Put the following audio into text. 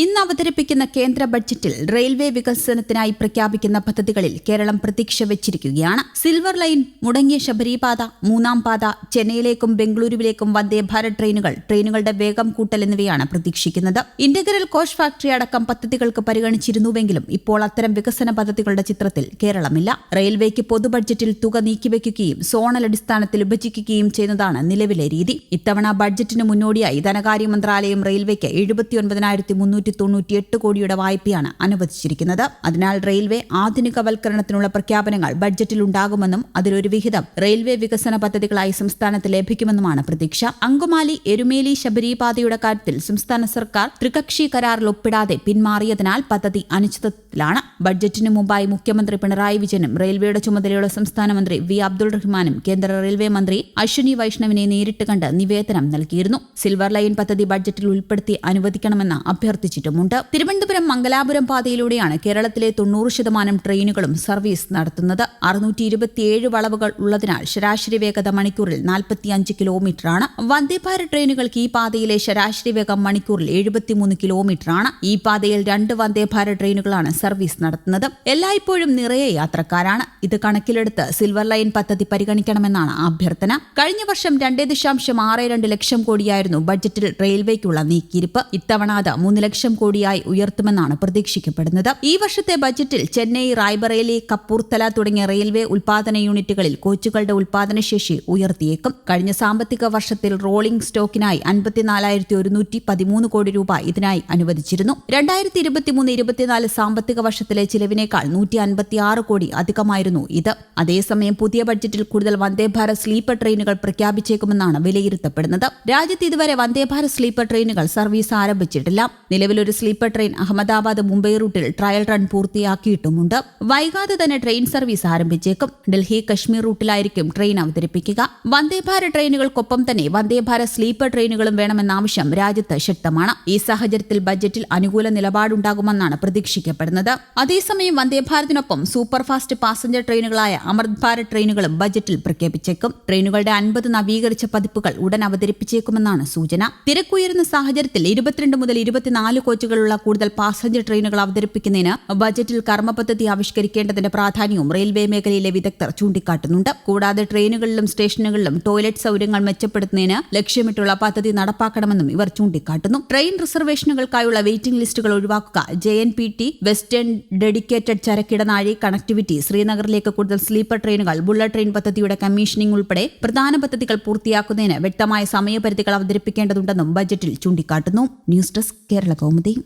ഇന്ന് അവതരിപ്പിക്കുന്ന കേന്ദ്ര ബഡ്ജറ്റിൽ റെയിൽവേ വികസനത്തിനായി പ്രഖ്യാപിക്കുന്ന പദ്ധതികളിൽ കേരളം പ്രതീക്ഷ വെച്ചിരിക്കുകയാണ്. സിൽവർ ലൈൻ മുടങ്ങിയ ശബരിപാത മൂന്നാം പാത ചെന്നൈയിലേക്കും ബംഗളൂരുവിലേക്കും വന്ദേ ഭാരത് ട്രെയിനുകൾ ട്രെയിനുകളുടെ വേഗം കൂട്ടൽ എന്നിവയാണ് പ്രതീക്ഷിക്കുന്നത്. ഇന്റഗ്രൽ കോച്ച് ഫാക്ടറി അടക്കം പദ്ധതികൾക്ക് പരിഗണിച്ചിരുന്നുവെങ്കിലും ഇപ്പോൾ അത്തരം വികസന പദ്ധതികളുടെ ചിത്രത്തിൽ കേരളമില്ല. റെയിൽവേക്ക് പൊതു ബഡ്ജറ്റിൽ തുക നീക്കിവെക്കുകയും സോണൽ അടിസ്ഥാനത്തിൽ വിഭജിക്കുകയും ചെയ്യുന്നതാണ് നിലവിലെ രീതി. ഇത്തവണ ബഡ്ജറ്റിന് മുന്നോടിയായി ധനകാര്യ മന്ത്രാലയം റെയിൽവേക്ക് എഴുപത്തിയൊൻപതിനായിരത്തി മുന്നൂറ്റി തൊണ്ണൂറ്റിയെട്ട് കോടിയുടെ വായ്പയാണ് അനുവദിച്ചിരിക്കുന്നത്. അതിനാൽ റെയിൽവേ ആധുനികവൽക്കരണത്തിനുള്ള പ്രഖ്യാപനങ്ങൾ ബഡ്ജറ്റിൽ ഉണ്ടാകുമെന്നും അതിലൊരു വിഹിതം റെയിൽവേ വികസന പദ്ധതികളായി സംസ്ഥാനത്ത് ലഭിക്കുമെന്നുമാണ് പ്രതീക്ഷ. അങ്കുമാലി എരുമേലി ശബരിപാതയുടെ കാര്യത്തിൽ സംസ്ഥാന സർക്കാർ ത്രികക്ഷി കരാറിൽ ഒപ്പിടാതെ പിന്മാറിയതിനാൽ പദ്ധതി അനിശ്ചിതത്വത്തിലാണ് ബഡ്ജറ്റിന് മുമ്പായി മുഖ്യമന്ത്രി പിണറായി വിജയനും റെയിൽവേയുടെ ചുമതലയുള്ള സംസ്ഥാന മന്ത്രി വി. അബ്ദുൾ റഹ്മാനും കേന്ദ്ര റെയിൽവേ മന്ത്രി അശ്വിനി വൈഷ്ണവിനെ നേരിട്ട് കണ്ട് നിവേദനം നൽകിയിരുന്നു. സിൽവർ ലൈൻ പദ്ധതി ബഡ്ജറ്റിൽ ഉൾപ്പെടുത്തി അനുവദിക്കണമെന്ന് അഭ്യർത്ഥിച്ചിട്ടുമുണ്ട് തിരുവനന്തപുരം മംഗലാപുരം പാതയിലൂടെയാണ് കേരളത്തിലെ തൊണ്ണൂറ് ശതമാനം ട്രെയിനുകളും സർവീസ് നടത്തുന്നത്. അറുന്നൂറ്റി ഇരുപത്തിയേഴ് വളവുകൾ ഉള്ളതിനാൽ ശരാശരി വേഗത മണിക്കൂറിൽ നാൽപ്പത്തിയഞ്ച് കിലോമീറ്ററാണ്. വന്ദേഭാരത് ട്രെയിനുകൾക്ക് ഈ പാതയിലെ ശരാശരി വേഗം മണിക്കൂറിൽ എഴുപത്തിമൂന്ന് കിലോമീറ്ററാണ്. ഈ പാതയിൽ രണ്ട് വന്ദേഭാരത് ട്രെയിനുകളാണ് സർവീസ് നടത്തുന്നത്. എല്ലായ്പ്പോഴും നിറയെ യാത്രക്കാരാണ്. ഇത് കണക്കിലെടുത്ത് സിൽവർ ലൈൻ പദ്ധതി പരിഗണിക്കണമെന്നാണ് അഭ്യർത്ഥന. കഴിഞ്ഞ വർഷം രണ്ടേ ദശാംശം ആറ് രണ്ട് ലക്ഷം കോടിയായിരുന്നു ബഡ്ജറ്റിൽ റെയിൽവേക്കുള്ള നീക്കിയിരിപ്പ്. ഇത്തവണ അത് മൂന്ന് ലക്ഷം കോടിയായി ഉയർത്തുമെന്നാണ് പ്രതീക്ഷിക്കപ്പെടുന്നത്. ഈ വർഷത്തെ ബജറ്റിൽ ചെന്നൈ റായ്ബറേലി കപ്പൂർത്തല തുടങ്ങിയ റെയിൽവേ ഉൽപാദന യൂണിറ്റുകളിൽ കോച്ചുകളുടെ ഉൽപാദനശേഷി ഉയർത്തിയേക്കും. കഴിഞ്ഞ സാമ്പത്തിക വർഷത്തിൽ റോളിംഗ് സ്റ്റോക്കിനായി അൻപത്തിനാലായിരത്തി ഒരുന്നൂറ്റി പതിമൂന്ന് കോടി രൂപ ഇതിനായി അനുവദിച്ചിരുന്നു. രണ്ടായിരത്തി ഇരുപത്തിമൂന്ന് ഇരുപത്തിനാല് സാമ്പത്തിക വർഷത്തിലെ ചിലവിനേക്കാൾ നൂറ്റി അൻപത്തിയാറ് കോടി അധികമായിരുന്നു ഇത്. അതേസമയം പുതിയ ബഡ്ജറ്റിൽ കൂടുതൽ വന്ദേഭാരത് സ്ലീപ്പർ ട്രെയിനുകൾ പ്രഖ്യാപിച്ചേക്കുമെന്നാണ് വിലയിരുത്തപ്പെടുന്നത്. രാജ്യത്ത് ഇതുവരെ വന്ദേഭാരത് സ്ലീപ്പർ ട്രെയിനുകൾ സർവീസ് ആരംഭിച്ചിട്ടില്ല. നിലവിലൊരു സ്ലീപ്പർ ട്രെയിൻ അഹമ്മദാബാദ് മുംബൈ റൂട്ടിൽ ട്രയൽ റൺ പൂർത്തിയാക്കിയിട്ടുമുണ്ട്. വൈകാതെ തന്നെ ട്രെയിൻ സർവീസ് ആരംഭിച്ചേക്കും. ഡൽഹി കശ്മീർ റൂട്ടിലായിരിക്കും ട്രെയിൻ അവതരിപ്പിക്കുക. വന്ദേഭാരത് ട്രെയിനുകൾക്കൊപ്പം തന്നെ വന്ദേഭാരത് സ്ലീപ്പർ ട്രെയിനുകളും വേണമെന്ന ആവശ്യം രാജ്യത്ത് ശക്തമാണ്. ഈ സാഹചര്യത്തിൽ ബജറ്റിൽ അനുകൂല നിലപാടുണ്ടാകുമെന്നാണ് പ്രതീക്ഷിക്കപ്പെടുന്നത്. അതേസമയം വന്ദേഭാരതിനൊപ്പം സൂപ്പർഫാസ്റ്റ് പാസഞ്ചർ ട്രെയിനുകളായ അമൃത് ഭാരത് ട്രെയിനുകളും ബജറ്റിൽ പ്രഖ്യാപിച്ചേക്കും. ട്രെയിനുകളുടെ അൻപത് നവീകരിച്ച പതിപ്പുകൾ ഉടൻ അവതരിപ്പിച്ചേക്കുമെന്നാണ് സൂചന. തിരക്കുയരുന്ന സാഹചര്യത്തിൽ ഇരുപത്തിരണ്ട് മുതൽ ഇരുപത്തിനാല് കോച്ചുകളുള്ള കൂടുതൽ പാസഞ്ചർ ട്രെയിനുകൾ അവതരിപ്പിക്കുന്നതിന് ബജറ്റിൽ കർമ്മപദ്ധതി ആവിഷ്കരിക്കേണ്ടതിന്റെ പ്രാധാന്യവും റെയിൽവേ മേഖലയിലെ വിദഗ്ധർ ചൂണ്ടിക്കാട്ടുന്നുണ്ട്. കൂടാതെ ട്രെയിനുകളിലും സ്റ്റേഷനുകളിലും ടോയ്ലറ്റ് സൗകര്യങ്ങൾ മെച്ചപ്പെടുത്തുന്നതിന് ലക്ഷ്യമിട്ടുള്ള പദ്ധതി നടപ്പാക്കണമെന്നും ഇവർ ചൂണ്ടിക്കാട്ടുന്നു. ട്രെയിൻ റിസർവേഷനുകൾക്കായുള്ള വെയിറ്റിംഗ് ലിസ്റ്റുകൾ ഒഴിവാക്കുക J N P T western dedicated ചരക്കിടനാഴി connectivity ശ്രീനഗറിലേക്ക് കൂടുതൽ സ്ലീപ്പർ ട്രെയിനുകൾ ബുള്ളറ്റ് ട്രെയിൻ പദ്ധതിയുടെ കമ്മീഷനിംഗ് ഉൾപ്പെടെ പ്രധാന പദ്ധതികൾ പൂർത്തിയാക്കുന്നതിന് വ്യക്തമായ സമയപരിധികൾ അവതരിപ്പിക്കേണ്ടതുണ്ടെന്നും ബജറ്റിൽ ചൂണ്ടിക്കാട്ടുന്നു. News desk Kerala incômodo,